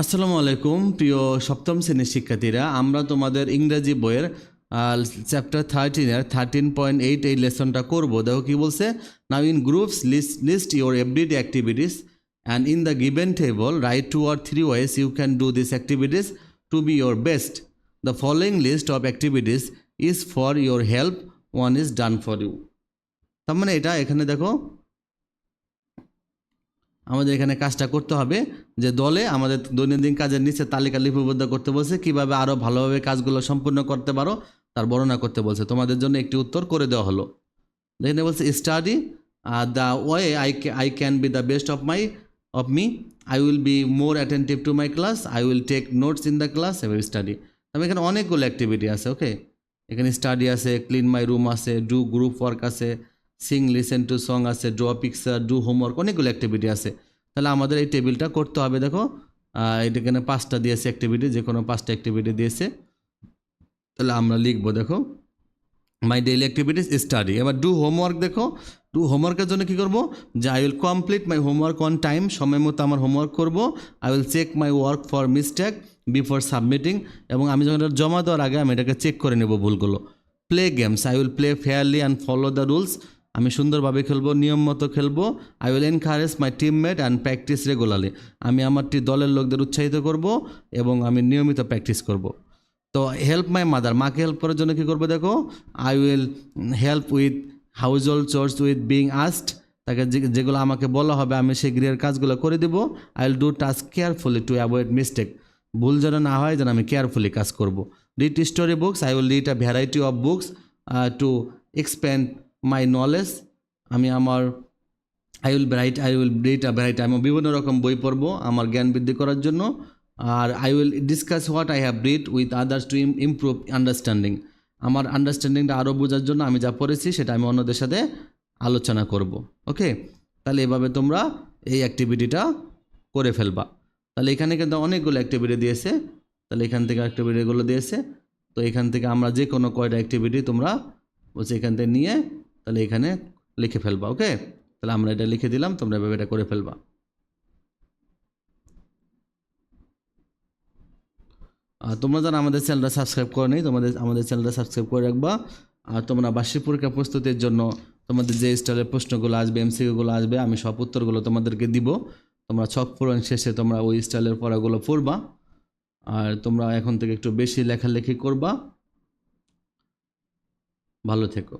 আসসালামু আলাইকুম, প্রিয় সপ্তম শ্রেণির শিক্ষার্থীরা। আমরা তোমাদের ইংরেজি বইয়ের চ্যাপ্টার থার্টিনের থার্টিন পয়েন্ট এইট এই লেসনটা করব। দেখো কি বলছে? Now in groups list list your everyday activities and in the given table write two or three ways you can do this activities to be your best the following list of activities is for your help one is done for you তার মানে এটা এখানে দেখো আমাদের এখানে কাজটা করতে হবে যে দলে আমাদের দৈনন্দিন কাজের নিচে তালিকা লিপিবদ্ধ করতে বলছে, কীভাবে আরও ভালোভাবে কাজগুলো সম্পূর্ণ করতে পারো, তার বর্ণনা করতে বলছে। তোমাদের জন্য একটি উত্তর করে দেওয়া হলো। এখানে বলছে study the way I I can be the best of my of me I will be more attentive to my class I will take notes in the class এবং স্টাডি তবে এখানে অনেকগুলো অ্যাক্টিভিটি আছে ওকে এখানে study আছে clean my room আছে do group work আছে sing listen to song আছে ড্র পিকচার ডু হোমওয়ার্ক অনেকগুলো অ্যাক্টিভিটি আছে। তাহলে আমাদের এই টেবিলটা করতে হবে, দেখো। এটা এখানে পাঁচটা দিয়েছে অ্যাক্টিভিটি যে কোনো পাঁচটা অ্যাক্টিভিটি দিয়েছে। তাহলে আমরা লিখব, দেখো। মাই ডেইলি অ্যাক্টিভিটিস স্টাডি এবার ডু হোমওয়ার্ক দেখো। ডু হোমওয়ার্কের জন্য কী করব? যে I will complete my homework on time সময় মতো আমার হোমওয়ার্ক করব। I will check my work for mistake before submitting এবং আমি যখন এটা জমা দেওয়ার আগে আমি এটাকে চেক করে নেব ভুলগুলো। Play games I will play fairly and follow the rules আমি সুন্দরভাবে খেলব, নিয়ম মতো খেলব। I will encourage my teammate and practice regularly আমি আমার টি- দলের লোকদের উৎসাহিত করব এবং আমি নিয়মিত প্র্যাকটিস করব। তো হেল্প মাই মাদার মাকে হেল্প করার জন্য কী করব দেখো? I will help with household chores with being asked তাকে যেগুলো আমাকে বলা হবে আমি সেই গৃহের কাজগুলো করে দেবো। I will do task carefully to avoid mistake ভুল যেন না হয় যেন আমি কেয়ারফুলি কাজ করব। Read story books I will read a variety of books to expand my knowledge আমি আমার I will write I will read a bright আমি বিভিন্ন রকম বই পড়ব আমার জ্ঞান বৃদ্ধি করার জন্য, আর I will discuss what I have read with others to improve understanding আমার আন্ডারস্ট্যান্ডিংটা আরও বোঝার জন্য আমি যা পড়েছি সেটা আমি অন্যদের সাথে আলোচনা করব ওকে তাহলে এভাবে তোমরা এই অ্যাক্টিভিটিটা করে ফেলবা। তাহলে এখানে কিন্তু অনেকগুলো অ্যাক্টিভিটি দিয়েছে। তাহলে এখান থেকে অ্যাক্টিভিটিগুলো দিয়েছে। তো এখান থেকে আমরা যে কোনো কয়টা অ্যাক্টিভিটি তোমরা বলছে এখান থেকে নিয়ে তাহলে এখানে লিখে ফেলবা, ওকে? তাহলে আমরা এটা লিখে দিলাম, তোমরা এভাবে এটা করে ফেলবা। আর তোমরা যারা আমাদের চ্যানেলটা সাবস্ক্রাইব করে নেই তোমাদের, আমাদের চ্যানেলটা সাবস্ক্রাইব করে রাখবা। আর তোমরা বার্ষিক পরীক্ষা প্রস্তুতির জন্য তোমাদের যে স্টাইলের প্রশ্নগুলো আসবে, এমসিকিউগুলো আসবে, আমি সব উত্তরগুলো তোমাদেরকে দিব। তোমরা ছক পূরণ শেষে তোমরা ওই স্টাইলের পড়াগুলো পড়বা। আর তোমরা এখন থেকে একটু বেশি লেখালেখি করবা। ভালো থেকো।